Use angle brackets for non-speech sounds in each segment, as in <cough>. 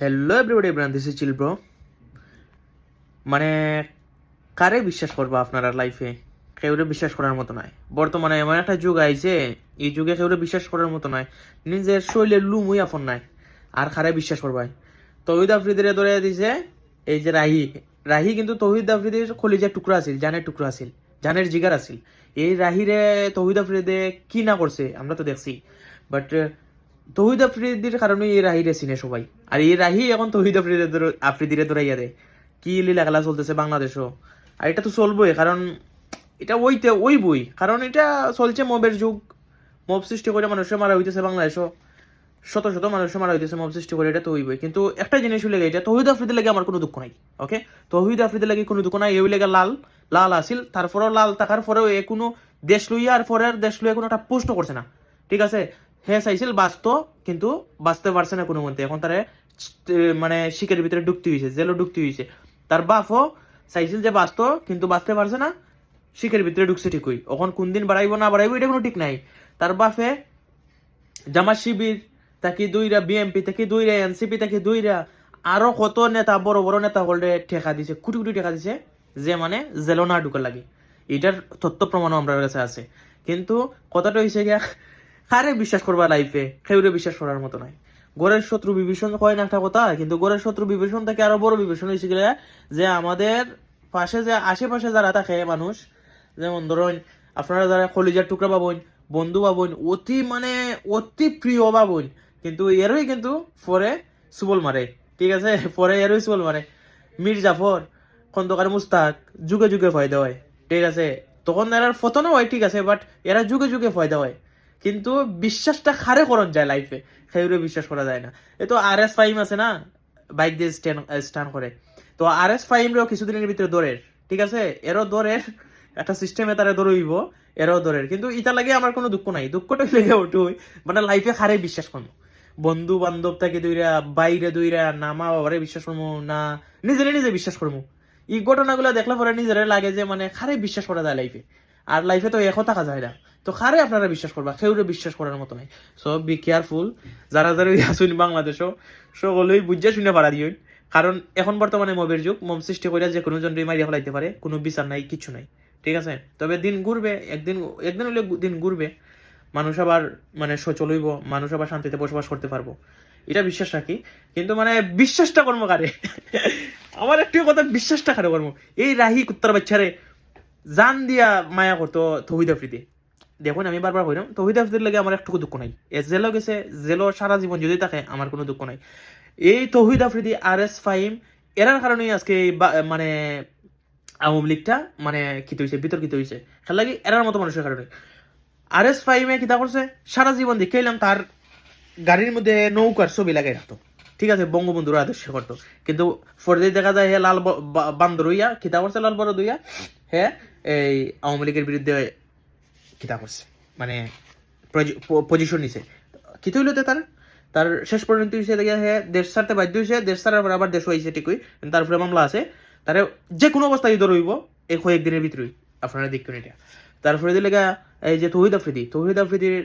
Hello everybody ব্রান this is bro মানে কারে বিশ্বাস করবা আপনারা লাইফে কেউরে বিশ্বাস করার মতো নয় বর্তমানে এমন একটা যুগ আইছে, এই যুগে কেউরে বিশ্বাস করার মতো নয় নিজের শৈলের লুমুই আপন নাই। আর কারে বিশ্বাস করবাই তহিদ আফ্রিদিরে ধরে দিছে, এই যে রাহি। রাহি কিন্তু তহিদ আফ্রিদির কলিজার টুকরা আছিল, জানের টুকরা আছিল, জানের জিগার আছিল। এই রাহিরে তহিদ আফ্রিদে কি না করছে, আমরা তো দেখছি। বাট তহিদ আফ্রিদির কারণে এই রাহিরে চিনে সবাই। আর এই রাহি এখন তহিদ আফ্রিদের আফ্রিদিরে ধরাইয়া দেয়। কি লীলা খেলা চলতেছে বাংলাদেশও। আর এটা তো চলবই, কারণ এটা ওইতে ওই বই। কারণ এটা চলছে মবের যুগ। মব সৃষ্টি করে মানুষের মারা হইতেছে বাংলাদেশও। শত শত মানুষের মারা হইতেছে মব সৃষ্টি করে, এটা তো হইবই কিন্তু একটা জিনিস হইলে এটা তহিদ আফ্রিদের লাগে আমার কোনো দুঃখ নাই ওকে তহিদ আফ্রিদের লাগে কোনো দুঃখ নাই, এই লেগে লাল লাল আসিল। তারপরেও লাল থাকার পরেও এ কোনো দেশ লইয়া আর পরের দেশ লইয়া কোনো একটা পোস্ট করছে না। ঠিক আছে? হে চাইছিল বাঁচতো কিন্তু বাঁচতে পারছে না কোনো মতে। এখন তারে মানে শিকের ভিতরে ঢুকতে হয়েছে জেলও ঢুকতে হয়েছে তার বাপও চাইছিল যে বাঁচতো, কিন্তু বাঁচতে পারছে না শিকের ভিতরে ঢুকছে ঠিকই। এখন কোন দিন বাড়াইবো, না বাড়াইবো, এটা কোনো ঠিক নাই। তার বাপে জামাত শিবির তাকে দুইরা, বিএমপি থেকে দুইরা, এনসিপি থেকে দুইরা, আরও কত নেতা, বড় বড় নেতা হলে ঠেকা দিছে, কোটি কোটি ঠেকা দিছে, যে মানে জেলো না ঢুকে লাগে। এটার তথ্য প্রমাণও আমার কাছে আছে। কিন্তু কথাটা হয়েছে গিয়া, কারে বিশ্বাস করবা লাইফে কেউরে বিশ্বাস করার মতো নাই। গড়ের শত্রু বিভীষণ কয় না একটা কথা? কিন্তু গড়ের শত্রু বিভীষণ থেকে আরও বড় বিভীষণ হয়েছে গিয়া যে আমাদের পাশে যে আশেপাশে যারা থাকে মানুষ, যেমন ধরুন আপনারা যারা কলিজার টুকরা পাবেন বন্ধু পাবেন অতি মানে অতি প্রিয় পাবেন কিন্তু এরই কিন্তু পরে সুবল মারে, ঠিক আছে? <laughs> পরে এরই সুবল মারে। মীর জাফর, খন্দকার মুস্তাক, যুগে যুগে ফায়দা হয়, ঠিক আছে? তখন এরার ফতনও হয়, ঠিক আছে? বাট এরা যুগে যুগে ফায়দা হয়। কিন্তু বিশ্বাসটা খারে করন যায় লাইফে সেগুলো বিশ্বাস করা যায় না। এ তো আর এস ফাইম আছে না বাইক দিয়ে স্ট্যান্ড স্ট্যান্ড করে তো আর এস ফাইমরেও কিছুদিনের ভিতরে দৌড়ের ঠিক আছে? এরও দৌড়ের একটা সিস্টেমে তারা দৌড়ইব এরও দৌড়ের কিন্তু ইটা লাগে আমার কোনো দুঃখ নাই। দুঃখটা লেগে ওঠুই মানে লাইফে খারে বিশ্বাস করব বন্ধু বান্ধব থেকে দুইরা বাইরে দুইরা না মা বাবারে বিশ্বাস করব না নিজেরে নিজে বিশ্বাস করব এই ঘটনাগুলো দেখলে পরে নিজের লাগে যে মানে খারে বিশ্বাস করা যায় লাইফে আর লাইফে তো একও থাকা যায় না। তো খারে আপনারা বিশ্বাস করবা? কেউরে বিশ্বাস করার মতো নাই। সো বি কেয়ারফুল যারা যারা আসুন বাংলাদেশও, সকলেই বুঝে শুনে পারা দিও কারণ এখন বর্তমানে মবের যুগ মম সৃষ্টি করে যে কোনো জন মারিয়া ফেলাইতে পারে, কোনো বিচার নাই, কিছু নাই। ঠিক আছে? তবে দিন ঘুরবে, একদিন একদিন হলে দিন ঘুরবে। মানুষ আবার মানে সচল হইব, মানুষ আবার শান্তিতে বসবাস করতে পারব। এটা বিশ্বাস রাখি। কিন্তু মানে বিশ্বাসটা কর্ম কারে? আমার একটি কথা, বিশ্বাসটা কারও কর্ম? এই রাহি কুত্তার বাচ্চারে জান দিয়া মায়া করতো তহিদ আফ্রিদি। দেখুন, আমি বারবার কইলাম তহিদ আফ্রিদির লাগে আমার একটুকু দুঃখ নাই। এ জেলও গেছে জেলও সারা জীবন যদি থাকে আমার কোনো দুঃখ নাই। এই তহিদ আফ্রিদি আর এস ফাইম এরার কারণেই আজকে মানে আওয়ামী লীগটা মানে খিত হয়েছে বিতর্কিত হয়েছে খেলা লাগে এরার মতো মানুষের কারণে আর এস ফাইমে কিতা করছে সারা জীবন দেখে এলাম তার গাড়ির মধ্যে নৌকার ছবি লাগাই রাখতো ঠিক আছে বঙ্গবন্ধুর আদর্শ করতো। কিন্তু ফরদে দেখা যায়, হে লাল বান্দর হইয়া কিতা করছে লাল বড় দইয়া হে, এই আওয়ামী লীগের বিরুদ্ধে কিতা করছে মানে পজিশন নিছে। কি হইল তে তার তার শেষ পর্যন্ত হইছে দেখা হে দেশ ছাড়তে বাধ্য হয়েছে দেশ ছাড়ার আবার দেশ হয়েছে ঠিকই তারপরে মামলা আছে। তারে যে কোনো অবস্থায় ধরে হইব এই কয়েকদিনের ভিতরেই আপনারা দেখবেন এটা তারপরে দিলে এই যে তহিদ আফ্রিদি তহিদ আফ্রিদির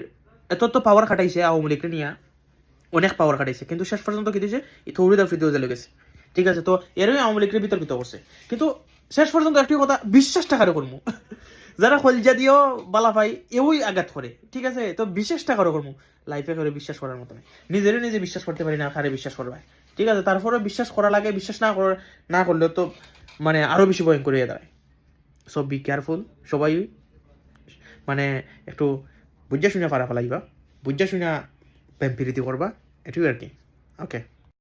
এত তো পাওয়ার খাটাইছে আওয়ামী লীগকে নিয়ে। অনেক পাওয়ার খাটাইছে, কিন্তু শেষ পর্যন্ত কি দিয়েছে এই তহিদ আফ্রিদিও জেলে গেছে। ঠিক আছে, তো এরই আওয়ামী লীগের বিতর্কিত করছে কিন্তু শেষ পর্যন্ত একটি কথা বিশ্বাসটা কারও করব যারা খলজা দিয়েও বালা পাই এওই আঘাত করে, ঠিক আছে? তো বিশ্বাসটা কারও করব লাইফে করে বিশ্বাস করার মতো নয় নিজেরই নিজে বিশ্বাস করতে পারি না, কারে বিশ্বাস করবে। ঠিক আছে? তারপরে বিশ্বাস করা লাগে, বিশ্বাস না করা না করলেও তো মানে আরও বেশি ভয়ঙ্কর হয়ে দাঁড়ায়। সো বি কেয়ারফুল সবাই মানে একটু বুঝা শুনে পারা ফেলাইবা বুঝা শুনে প্রেম প্রীতি করবা এটুই আর কি। ওকে